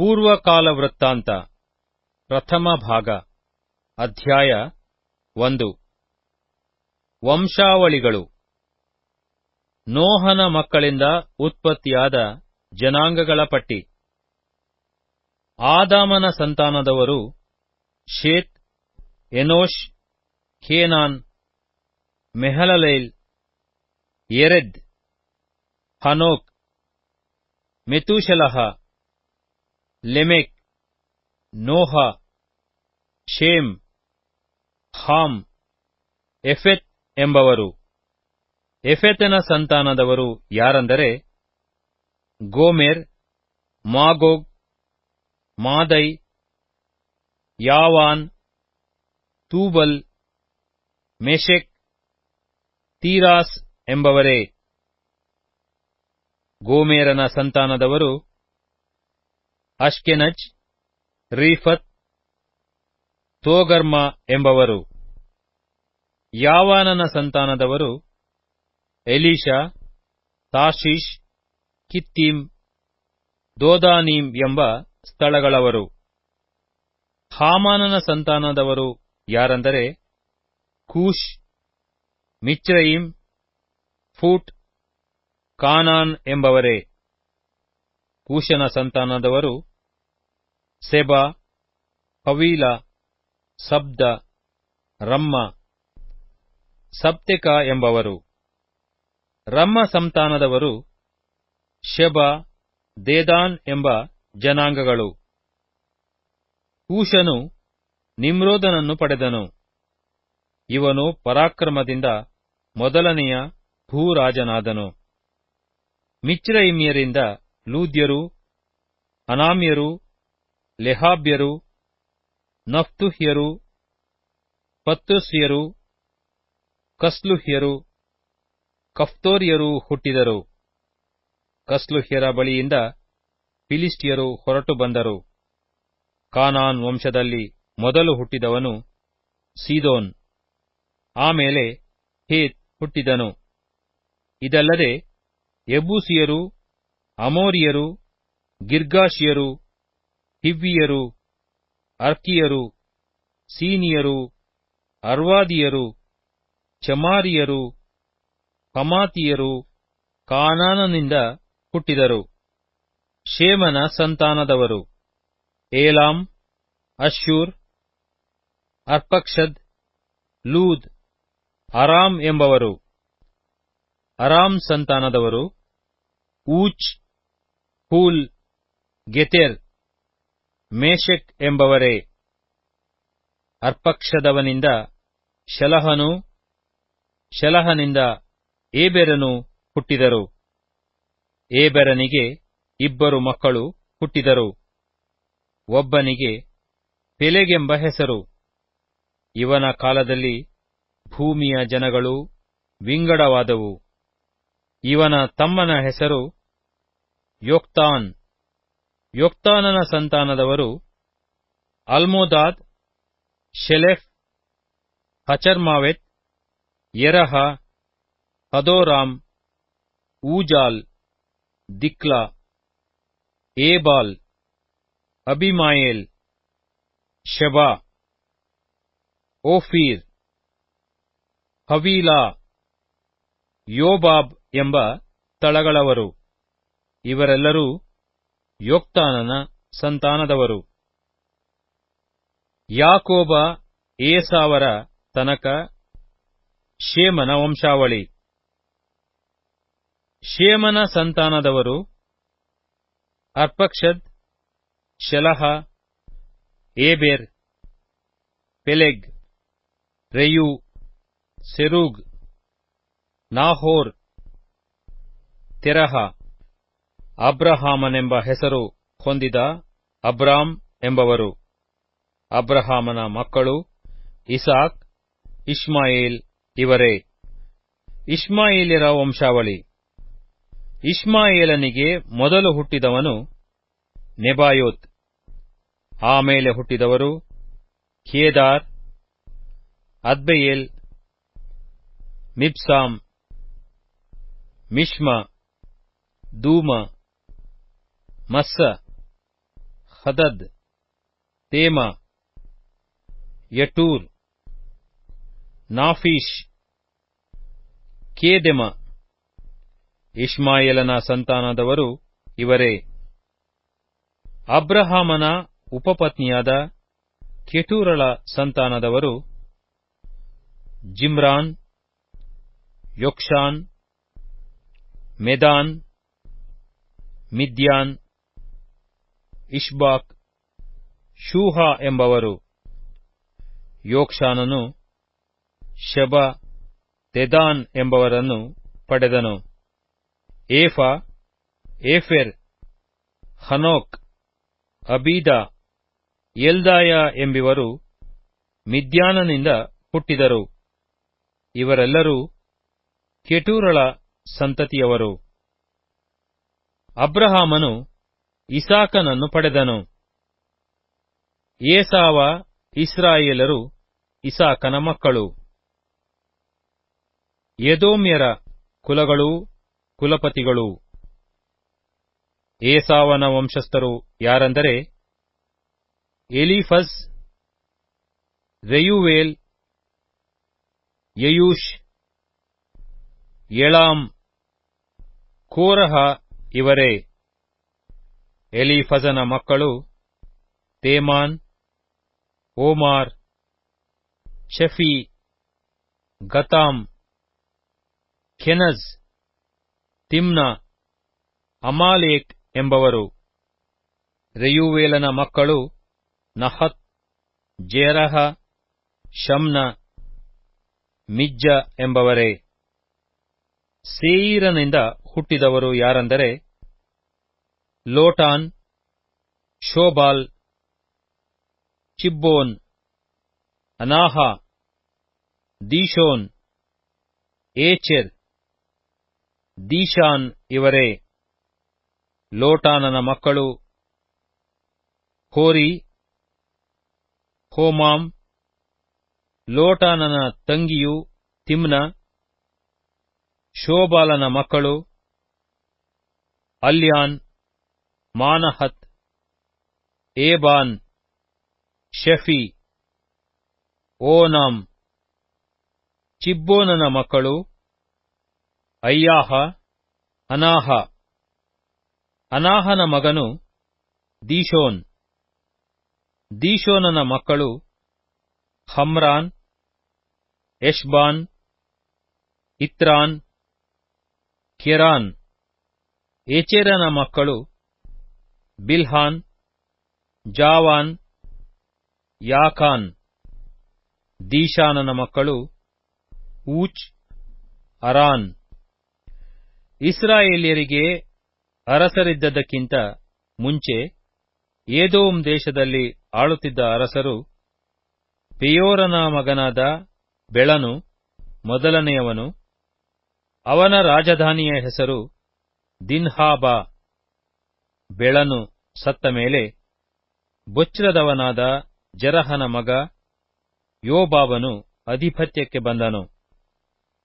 ಪೂರ್ವಕಾಲ ವೃತ್ತಾಂತ ಪ್ರಥಮ ಭಾಗ, ಅಧ್ಯಾಯ ಒಂದು. ವಂಶಾವಳಿಗಳು. ನೋಹನ ಮಕ್ಕಳಿಂದ ಉತ್ಪತ್ತಿಯಾದ ಜನಾಂಗಗಳ ಪಟ್ಟಿ. ಆದಾಮನ ಸಂತಾನದವರು Seth, Enosh, Kenan, Mahalalel Jared Enoch, Methuselah Lamech, Noah, Shem, Ham, Japheth ಎಂಬವರು. ಎಫೆತನ ಸಂತಾನದವರು ಯಾರಂದರೆ Gomer, Magog, Madai, Javan, Tubal Meshech Tiras ಎಂಬವರೇ. ಗೋಮೇರನ ಸಂತಾನದವರು ಅಶ್ಕೆನಜ್ ರೀಫತ್, ತೋಗರ್ಮ ಎಂಬವರು. ಯಾವಾನನ ಸಂತಾನದವರು ಎಲಿಶಾ ತಾಶೀಶ್ ಕಿತ್ತೀಮ್, ದೋದಾನೀಮ್ ಎಂಬ ಸ್ಥಳಗಳವರು. ಹಾಮಾನನ ಸಂತಾನದವರು ಯಾರೆಂದರೆ ಕೂಶ್ ಮಿಚ್ರಯಿಮ್, ಫೂಟ್, ಕಾನಾನ್ ಎಂಬವರೇ. ಕೂಶನ ಸಂತಾನದವರು ಸೆಬಾ ಹವೀಲ ಸಬ್ದ, ರಮ್ಮ, ಸಪ್ತಿಕ ಎಂಬವರು. ರಮ್ಮ ಸಂತಾನದವರು ಶೆಬ, ದೇದಾನ್ ಎಂಬ ಜನಾಂಗಗಳು. ಕೂಶನು ನಿಮ್ರೋದನನ್ನು ಪಡೆದನು. ಇವನು ಪರಾಕ್ರಮದಿಂದ ಮೊದಲನೆಯ ಭೂರಾಜನಾದನು. ಮಿಚ್ರೈಮ್ಯರಿಂದ ಲೂದ್ಯರು, ಅನಾಮ್ಯರು ಲೆಹಾಬ್ಯರು, ನಫ್ತುಹ್ಯರು, ಪತ್ತುಸ್ಯರು, ಕಸ್ಲುಹ್ಯರು, ಕಫ್ತೋರ್ಯರು ಹುಟ್ಟಿದರು. ಕಸ್ಲುಹ್ಯರ ಬಳಿಯಿಂದ ಫಿಲಿಸ್ಟಿಯರು ಹೊರಟು ಬಂದರು. ಕಾನಾನ್ ವಂಶದಲ್ಲಿ ಮೊದಲು ಹುಟ್ಟಿದವನು ಸೀದೋನ್. ಆಮೇಲೆ ಹೇತ್ ಹುಟ್ಟಿದನು. ಇದಲ್ಲದೆ ಎಬೂಸಿಯರು ಅಮೋರಿಯರು ಗಿರ್ಗಾಶಿಯರು ಹಿವ್ವಿಯರು, ಅರ್ಕಿಯರು, ಸೀನಿಯರು, ಅರ್ವಾದಿಯರು, ಚಮಾರಿಯರು, ಹಮಾತಿಯರು, ಕಾನಾನನಿಂದ ಹುಟ್ಟಿದರು. ಶೇಮನ ಸಂತಾನದವರು. ಏಲಾಂ, ಅಶ್ಶೂರ್, ಅರ್ಪಕ್ಷದ್, ಲೂದ್, ಅರಾಮ್ ಎಂಬವರು. ಅರಾಮ್ ಸಂತಾನದವರು, ಊಚ್, ಹೂಲ್, ಗೆತೆರ್. ಮೇಷೆಕ್ ಎಂಬವರೇ. ಅರ್ಪಕ್ಷದವನಿಂದ ಶಲಹನು, ಶಲಹನಿಂದ ಏಬೆರನು ಹುಟ್ಟಿದರು. ಏಬೆರನಿಗೆ ಇಬ್ಬರು ಮಕ್ಕಳು ಹುಟ್ಟಿದರು. ಒಬ್ಬನಿಗೆ ಪೆಲೆಗೆಂಬ ಹೆಸರು. ಇವನ ಕಾಲದಲ್ಲಿ ಭೂಮಿಯ ಜನಗಳು ವಿಂಗಡವಾದವು. ಇವನ ತಮ್ಮನ ಹೆಸರು ಯೋಕ್ತಾನ್. ಯೋಕ್ತಾನನ ಸಂತಾನದವರು Almodad, Sheleph, Hazarmaveth, Jerah, Hadoram, Uzal, Diklah, Ebal, Abimael, Sheba, Ophir, Havilah, Jobab ಎಂಬ ಸ್ಥಳಗಳವರು ಇವರೆಲ್ಲರೂ ಯೋಕ್ತಾನನ ಸಂತಾನದವರು. ಯಾಕೋಬ ಏಸಾವರ ತನಕ ಶೇಮನ ವಂಶಾವಳಿ. ಶೇಮನ ಸಂತಾನದವರು ಅರ್ಪಕ್ಷದ್, ಶಲಹ, ಏಬೇರ್, ಪೆಲೆಗ್, ರೆಯು, ಸೆರೂಗ್, ನಾಹೋರ್, ತೆರಹ. ಅಬ್ರಹಾಮನೆಂಬ ಹೆಸರು ಹೊಂದಿದ ಅಬ್ರಾಮ್ ಎಂಬವರು. ಅಬ್ರಹಾಮನ ಮಕ್ಕಳು ಇಸಾಕ್ ಇಸ್ಮಾಯಿಲ್ ಇವರೇ. ಇಸ್ಮಾಯಿಲರ ವಂಶಾವಳಿ. ಇಸ್ಮಾಯಿಲನಿಗೆ ಮೊದಲು ಹುಟ್ಟಿದವನು ನೆಬಾಯೋತ್. ಆಮೇಲೆ ಹುಟ್ಟಿದವರು ಖೇದಾರ್, ಅದ್ಬೆಯೇಲ್, ಮಿಬ್ಸಾಮ್ ಮಿಷ್ಮ ದೂಮ ಮಸ್ಸ ಹದದ್, ತೇಮ, ಯಟೂರ್ ನಾಫೀಶ್ ಕೇದೆಮ, ಇಷ್ಮಾಯೇಲನ ಸಂತಾನದವರು ಇವರೇ. ಅಬ್ರಹಾಮನ ಉಪಪತ್ನಿಯಾದ ಕೆಟೂರಳ ಸಂತಾನದವರು ಜಿಮ್ರಾನ್, ಯೊಕ್ಷಾನ್, ಮೆದಾನ್, ಮಿದ್ಯಾನ್ ಇಷ್ಬಾಕ್, ಶೂಹ ಎಂಬವರು. ಯೋಕ್ಷಾನನು ಶಬ, ತೆದಾನ್ ಎಂಬವರನ್ನು ಪಡೆದನು. Ephah, Epher, Hanoch, Abida, Eldaah ಎಂಬಿವರು ಮಿದ್ಯಾನನಿಂದ ಹುಟ್ಟಿದರು. ಇವರೆಲ್ಲರೂ ಕೆಟೂರಳ ಸಂತತಿಯವರು. ಅಬ್ರಹಾಮನು ಇಸಾಕನನ್ನು ಪಡೆದನು. ಏಸಾವ ಇಸ್ರಾಯೇಲರು ಇಸಾಕನ ಮಕ್ಕಳು. ಯದೋಮ್ಯರ ಕುಲಗಳು ಕುಲಪತಿಗಳು. ಏಸಾವನ ವಂಶಸ್ಥರು ಯಾರೆಂದರೆ ಎಲಿಫಸ್, ರೆಯುವೇಲ್, ಯಯೂಷ್ ಯಳಾಂ ಕೋರಹ ಇವರೇ. ಎಲಿಫಜನ ಮಕ್ಕಳು, ತೇಮಾನ್, ಓಮಾರ್, ಶಫಿ, ಗತಾಮ್ ಖೆನಜ್ ತಿಮ್ನ, ಅಮಾಲೇಕ್ ಎಂಬವರು. ರೆಯುವೇಲನ ಮಕ್ಕಳು ನಹತ್, ಜೇರಹ, ಶಮ್ನ, ಮಿಜ್ಜ ಎಂಬವರೇ. ಸೇಯಿರನಿಂದ ಹುಟ್ಟಿದವರು ಯಾರೆಂದರೆ Lotan Shobal Zibeon, Anah, Dishon, Ezer, Dishan ಇವರೇ. ಲೋಟಾನನ ಮಕ್ಕಳು ಹೋರಿ, ಹೋಮಾಮ್, ಲೋಟಾನನ ತಂಗಿಯು ತಿಮ್ನ ಶೋಬಾಲನ ಮಕ್ಕಳು Alian Manahath, Ebal, Shephi, Onam, ಚಿಬ್ಬೋನನ ಮಕ್ಕಳು, ಅಯ್ಯಾಹ, ಅನಾಹ. ಅನಾಹನ ಮಗನು ದೀಶೋನ್. ದೀಶೋನನ ಮಕ್ಕಳು ಹಮ್ರಾನ್ ಯಶ್ಬಾನ್ ಇತ್ರಾನ್, ಕೆರಾನ್. ಏಚೆರನ ಮಕ್ಕಳು ಬಿಲ್ಹಾನ್, ಜಾವಾನ್ ಯಾಕಾನ್ ದೀಶಾನನ ಮಕ್ಕಳು, ಊಚ್, ಅರಾನ್. ಇಸ್ರಾಯೇಲಿಯರಿಗೆ ಅರಸರಿದ್ದದಕ್ಕಿಂತ ಮುಂಚೆ ಏದೋಮ್ ದೇಶದಲ್ಲಿ ಆಳುತ್ತಿದ್ದ ಅರಸರು ಪಿಯೋರನ ಮಗನಾದ ಬೆಳನು ಮೊದಲನೆಯವನು. ಅವನ ರಾಜಧಾನಿಯ ಹೆಸರು ದಿನ್ಹಾಬಾ. ಬೆಳನು ಸತ್ತ ಮೇಲೆ ಬೊಚ್ರದವನಾದ ಜರಹನ ಮಗ ಯೋಬಾಬನು ಅಧಿಪತ್ಯಕ್ಕೆ ಬಂದನು.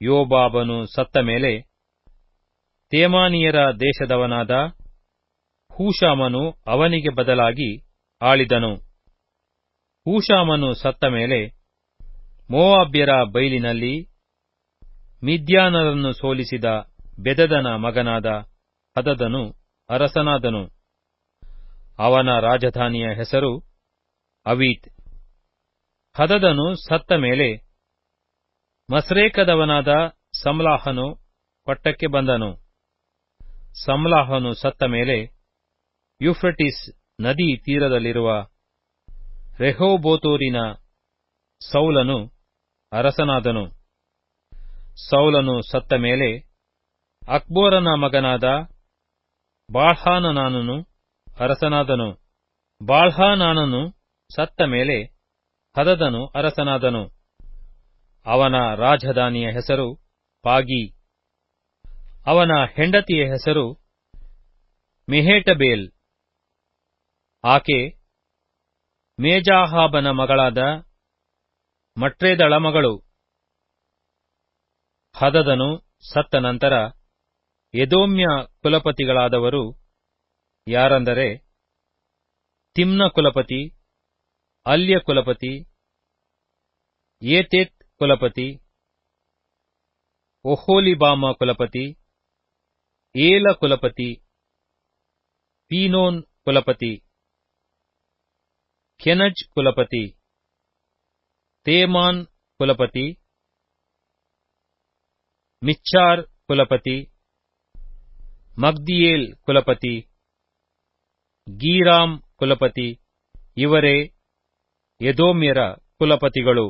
ಯೋಬಾಬನು ಸತ್ತ ಮೇಲೆ ತೇಮಾನಿಯರ ದೇಶದವನಾದ ಹೂಷಾಮನು ಅವನಿಗೆ ಬದಲಾಗಿ ಆಳಿದನು. ಹೂಶಾಮನು ಸತ್ತ ಮೇಲೆ ಮೋವಾಬ್ಯರ ಬೈಲಿನಲ್ಲಿ ಮಿದ್ಯಾನರನ್ನು ಸೋಲಿಸಿದ ಬೆದದನ ಮಗನಾದ ಹದದನು ಅರಸನಾದನು. ಅವನ ರಾಜಧಾನಿಯ ಹೆಸರು ಅವೀತ್. ಹದದನು ಸತ್ತ ಮೇಲೆ ಮಸ್ರೇಕದವನಾದ ಸಂಲಾಹನು ಪಟ್ಟಕ್ಕೆ ಬಂದನು. ಸಂಲಾಹನು ಸತ್ತ ಮೇಲೆ ಯುಫ್ರಟಿಸ್ ನದಿ ತೀರದಲ್ಲಿರುವ ರೆಹೋಬೋತೂರಿನ ಸೌಲನು ಅರಸನಾದನು. ಸೌಲನು ಸತ್ತ ಮೇಲೆ ಅಕ್ಬೋರನ ಮಗನಾದ ಬಾಳ್ಹಾನನಾನನು ಅರಸನಾದನು. ಬಾಳ್ಹಾನಾನನು ಸತ್ತ ಮೇಲೆ ಹದದನು ಅರಸನಾದನು. ಅವನ ರಾಜಧಾನಿಯ ಹೆಸರು ಪಾಗಿ. ಅವನ ಹೆಂಡತಿಯ ಹೆಸರು ಮೆಹೇಟಬೇಲ್. ಆಕೆ ಮೇಜಾಹಾಬನ ಮಗಳಾದ ಮಟ್ರೇದಳ ಮಗಳು. ಹದದನು ಸತ್ತ ನಂತರ ಎದೋಮ್ಯ ಕುಲಪತಿಗಳಾದವರು ಯಾರಂದರೆ ತಿಮ್ನ ಕುಲಪತಿ, ಅಲ್ಯ ಕುಲಪತಿ, ಏತೇತ್ ಕುಲಪತಿ, ಒಹೋಲಿಬಾಮ ಕುಲಪತಿ, ಏಲ ಕುಲಪತಿ, ಪೀನೋನ್ ಕುಲಪತಿ, ಕೆನಜ್ ಕುಲಪತಿ, ತೇಮಾನ್ ಕುಲಪತಿ, ಮಿಚ್ಚಾರ್ ಕುಲಪತಿ ಮಗ್ದಿಯೇಲ್ ಕುಲಪತಿ ಗೀರಾಮ್ ಕುಲಪತಿ ಇವರೇ ಯದೋಮ್ಯರ ಕುಲಪತಿಗಳು.